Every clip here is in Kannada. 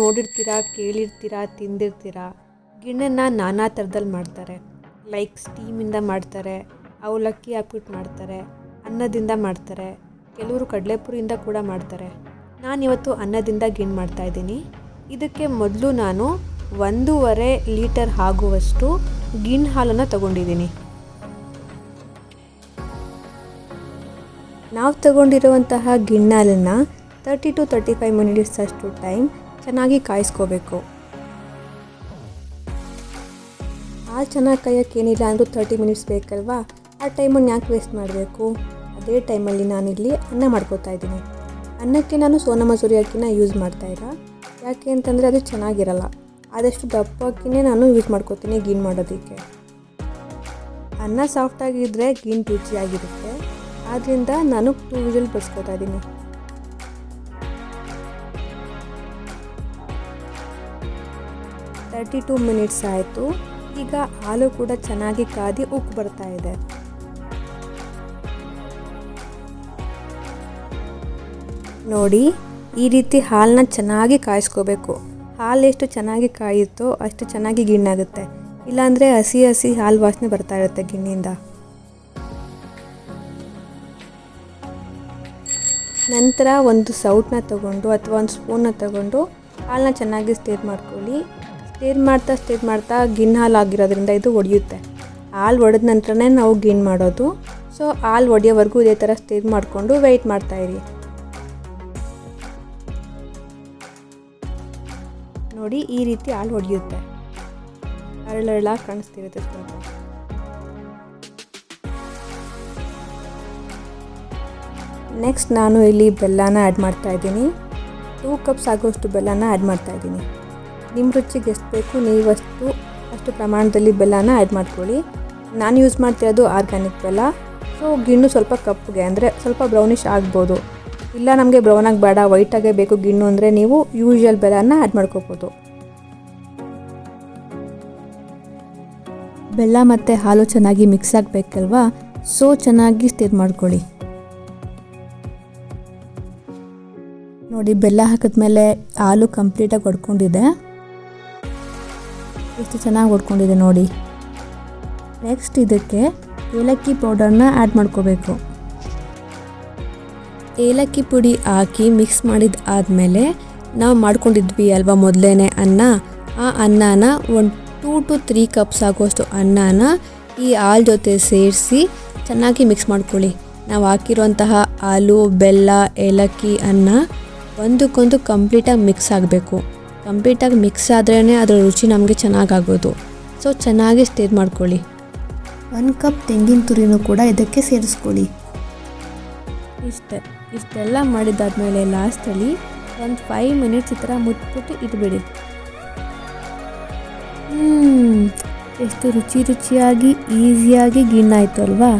ನೋಡಿರ್ತೀರಾ, ಕೇಳಿರ್ತೀರಾ, ತಿಂದಿರ್ತೀರಾ? ಗಿಣ್ಣನ್ನು ನಾನಾ ಥರದಲ್ಲಿ ಮಾಡ್ತಾರೆ. ಲೈಕ್ ಸ್ಟೀಮಿಂದ ಮಾಡ್ತಾರೆ, ಅವಲಕ್ಕಿ ಹಾಕ್ಬಿಟ್ಟು ಮಾಡ್ತಾರೆ, ಅನ್ನದಿಂದ ಮಾಡ್ತಾರೆ, ಕೆಲವರು ಕಡಲೆಪುರಿಯಿಂದ ಕೂಡ ಮಾಡ್ತಾರೆ. ನಾನಿವತ್ತು ಅನ್ನದಿಂದ ಗಿಣ್ಣು ಮಾಡ್ತಾಯಿದ್ದೀನಿ ಇದಕ್ಕೆ ಮೊದಲು ನಾನು ಒಂದೂವರೆ ಲೀಟರ್ ಆಗುವಷ್ಟು ಗಿಣ್ಣು ಹಾಲನ್ನು ತಗೊಂಡಿದ್ದೀನಿ. ನಾವು ತಗೊಂಡಿರುವಂತಹ ಗಿಣ್ಣಾಲನ್ನು thirty to thirty five minutes ಅಷ್ಟು ಟೈಮ್ ಚೆನ್ನಾಗಿ ಕಾಯಿಸ್ಕೋಬೇಕು. ಹಾಲು ಚೆನ್ನಾಗಿ ಕಾಯೋಕ್ಕೆ ಏನಿಲ್ಲ ಅಂದರೂ ತರ್ಟಿ ಮಿನಿಟ್ಸ್ ಬೇಕಲ್ವಾ? ಆ ಟೈಮನ್ನು ಯಾಕೆ ವೇಸ್ಟ್ ಮಾಡಬೇಕು? ಅದೇ ಟೈಮಲ್ಲಿ ನಾನಿಲ್ಲಿ ಅನ್ನ ಮಾಡ್ಕೋತಾ ಇದ್ದೀನಿ. ಅನ್ನಕ್ಕೆ ನಾನು ಸೋನಾ ಮಸೂರಿ ಅಕ್ಕಿನ ಯೂಸ್ ಮಾಡ್ತಾಯಿಲ್ಲ ಯಾಕೆ ಅಂತಂದರೆ ಅದು ಚೆನ್ನಾಗಿರಲ್ಲ. ಆದಷ್ಟು ದಪ್ಪ ಅಕ್ಕಿನೇ ನಾನು ಯೂಸ್ ಮಾಡ್ಕೋತೀನಿ ಗೀನ್ ಮಾಡೋದಕ್ಕೆ. ಅನ್ನ ಸಾಫ್ಟಾಗಿದ್ದರೆ ಗೀನ್ ರುಚಿಯಾಗಿರುತ್ತೆ. ಆದ್ದರಿಂದ ನಾನು ಟೂ ವಿಜಲ್ ಇದೀನಿ ಇದ್ದೀನಿ. ತರ್ಟಿ ಟೂ ಮಿನಿಟ್ಸ್ ಆಯಿತು. ಈಗ ಹಾಲು ಕೂಡ ಚೆನ್ನಾಗಿ ಕಾದಿ ಉಪ್ಪು ಬರ್ತಾ ಇದೆ. ನೋಡಿ, ಈ ರೀತಿ ಹಾಲನ್ನ ಚೆನ್ನಾಗಿ ಕಾಯಿಸ್ಕೋಬೇಕು. ಹಾಲು ಎಷ್ಟು ಚೆನ್ನಾಗಿ ಕಾಯುತ್ತೋ ಅಷ್ಟು ಚೆನ್ನಾಗಿ ಗಿಣ್ಣಾಗುತ್ತೆ. ಇಲ್ಲಾಂದರೆ ಹಸಿ ಹಸಿ ಹಾಲು ವಾಸನೆ ಬರ್ತಾ ಇರುತ್ತೆ ಗಿಣ್ಣಿಂದ. ನಂತರ ಒಂದು ಸೌಟನ್ನ ತಗೊಂಡು ಅಥವಾ ಒಂದು ಸ್ಪೂನ್ನ ತಗೊಂಡು ಹಾಲನ್ನ ಚೆನ್ನಾಗಿ ಸ್ಟೇರ್ ಮಾಡ್ಕೊಳ್ಳಿ. ಸ್ಟೇರ್ ಮಾಡ್ತಾ ಸ್ಟೇರ್ ಮಾಡ್ತಾ ಗಿನ್ ಹಾಲು ಆಗಿರೋದ್ರಿಂದ ಇದು ಒಡೆಯುತ್ತೆ. ಹಾಲು ಒಡೆದ ನಂತರನೇ ನಾವು ಗಿನ್ ಮಾಡೋದು. ಸೊ ಹಾಲು ಒಡೆಯೋವರೆಗೂ ಇದೇ ಥರ ಸ್ಟೇರ್ ಮಾಡಿಕೊಂಡು ವೆಯ್ಟ್ ಮಾಡ್ತಾಯಿರಿ ನೋಡಿ, ಈ ರೀತಿ ಹಾಲು ಒಡೆಯುತ್ತೆ. ಅರಳಾಗಿ ಕಾಣಿಸ್ತಿರುತ್ತೆ ಸ್ವಲ್ಪ. ನೆಕ್ಸ್ಟ್ ನಾನು ಇಲ್ಲಿ ಬೆಲ್ಲನ ಆ್ಯಡ್ ಮಾಡ್ತಾ ಇದ್ದೀನಿ. ಟೂ ಕಪ್ಸ್ ಆಗೋಷ್ಟು ಬೆಲ್ಲನ ಆ್ಯಡ್ ಮಾಡ್ತಾ ಇದ್ದೀನಿ. ನಿಮ್ಮ ರುಚಿಗೆ ಎಷ್ಟು ಬೇಕು ನೀವಷ್ಟು ಅಷ್ಟು ಪ್ರಮಾಣದಲ್ಲಿ ಬೆಲ್ಲನ ಆ್ಯಡ್ ಮಾಡ್ಕೊಳ್ಳಿ. ನಾನು ಯೂಸ್ ಮಾಡ್ತಿರೋದು ಆರ್ಗ್ಯಾನಿಕ್ ಬೆಲ್ಲ. ಸೊ ಗಿಣ್ಣು ಸ್ವಲ್ಪ ಕಪ್ಪಗೆ, ಅಂದರೆ ಸ್ವಲ್ಪ ಬ್ರೌನಿಷ್ ಆಗ್ಬೋದು. ಇಲ್ಲ ನಮಗೆ ಬ್ರೌನಾಗಿ ಬೇಡ ವೈಟಾಗೇ ಬೇಕು ಗಿಣ್ಣು ಅಂದರೆ ನೀವು ಯೂಶುವಲ್ ಬೆಲ್ಲನ ಆ್ಯಡ್ ಮಾಡ್ಕೋಬೋದು. ಬೆಲ್ಲ ಮತ್ತು ಹಾಲು ಚೆನ್ನಾಗಿ ಮಿಕ್ಸ್ ಆಗಬೇಕಲ್ವಾ? ಸೊ ಚೆನ್ನಾಗಿ ಸ್ಟೇರ್ ಮಾಡ್ಕೊಳ್ಳಿ. ನೋಡಿ, ಬೆಲ್ಲ ಹಾಕಿದ್ಮೇಲೆ ಹಾಲು ಕಂಪ್ಲೀಟಾಗಿ ಹೊಡ್ಕೊಂಡಿದೆ ಎಷ್ಟು ಚೆನ್ನಾಗಿ ಹೊಡ್ಕೊಂಡಿದೆ ನೋಡಿ. ನೆಕ್ಸ್ಟ್ ಇದಕ್ಕೆ ಏಲಕ್ಕಿ ಪೌಡರ್ನ ಆ್ಯಡ್ ಮಾಡ್ಕೋಬೇಕು. ಏಲಕ್ಕಿ ಪುಡಿ ಹಾಕಿ ಮಿಕ್ಸ್ ಮಾಡಿದ ಆದಮೇಲೆ ನಾವು ಮಾಡ್ಕೊಂಡಿದ್ವಿ ಅಲ್ವಾ ಮೊದಲೇ ಅನ್ನ. ಆ ಅನ್ನನ ಒಂದು ಟೂ ಟು ತ್ರೀ ಕಪ್ಸ್ ಆಗೋಷ್ಟು ಅನ್ನನ ಈ ಹಾಲು ಜೊತೆ ಸೇರಿಸಿ ಚೆನ್ನಾಗಿ ಮಿಕ್ಸ್ ಮಾಡ್ಕೊಳ್ಳಿ. ನಾವು ಹಾಕಿರುವಂತಹ ಹಾಲು, ಬೆಲ್ಲ, ಏಲಕ್ಕಿ, ಅನ್ನ ಒಂದಕ್ಕೊಂದು ಕಂಪ್ಲೀಟಾಗಿ ಮಿಕ್ಸ್ ಆಗಬೇಕು. ಕಂಪ್ಲೀಟಾಗಿ ಮಿಕ್ಸ್ ಆದ್ರೇ ಅದರ ರುಚಿ ನಮಗೆ ಚೆನ್ನಾಗಾಗೋದು. ಸೊ ಚೆನ್ನಾಗಿ ಸ್ಟೇರ್ ಮಾಡ್ಕೊಳ್ಳಿ. ಒಂದು ಕಪ್ ತೆಂಗಿನ ತುರಿನೂ ಕೂಡ ಇದಕ್ಕೆ ಸೇರಿಸ್ಕೊಳ್ಳಿ. ಇಷ್ಟೇ ಇಷ್ಟೆಲ್ಲ ಮಾಡಿದ್ದಾದ್ಮೇಲೆ ಲಾಸ್ಟಲ್ಲಿ ಒಂದು ಫೈವ್ ಮಿನಿಟ್ಸ್ ಈ ಥರ ಮುಟ್ಬಿಟ್ಟು ಇಟ್ಬಿಡಿ. ಎಷ್ಟು ರುಚಿ ರುಚಿಯಾಗಿ ಈಸಿಯಾಗಿ ಗಿಣ್ಣಾಯಿತು ಅಲ್ವಾ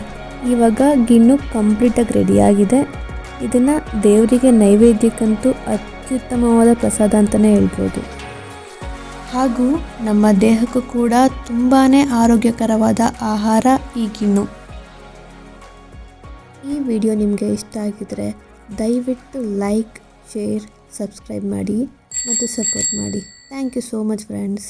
ಇವಾಗ ಗಿಣ್ಣು ಕಂಪ್ಲೀಟಾಗಿ ರೆಡಿಯಾಗಿದೆ ಇದನ್ನು ದೇವರಿಗೆ ನೈವೇದ್ಯಕ್ಕಂತೂ ಅತ್ಯುತ್ತಮವಾದ ಪ್ರಸಾದ ಅಂತಲೇ ಹೇಳ್ಬೋದು. ಹಾಗೂ ನಮ್ಮ ದೇಹಕ್ಕೂ ಕೂಡ ತುಂಬಾ ಆರೋಗ್ಯಕರವಾದ ಆಹಾರ ಈ ಗಿಣ್ಣು. ಈ ವಿಡಿಯೋ ನಿಮಗೆ ಇಷ್ಟ ಆಗಿದರೆ ದಯವಿಟ್ಟು ಲೈಕ್, ಶೇರ್, ಸಬ್ಸ್ಕ್ರೈಬ್ ಮಾಡಿ ಮತ್ತು ಸಪೋರ್ಟ್ ಮಾಡಿ. Thank you so much friends.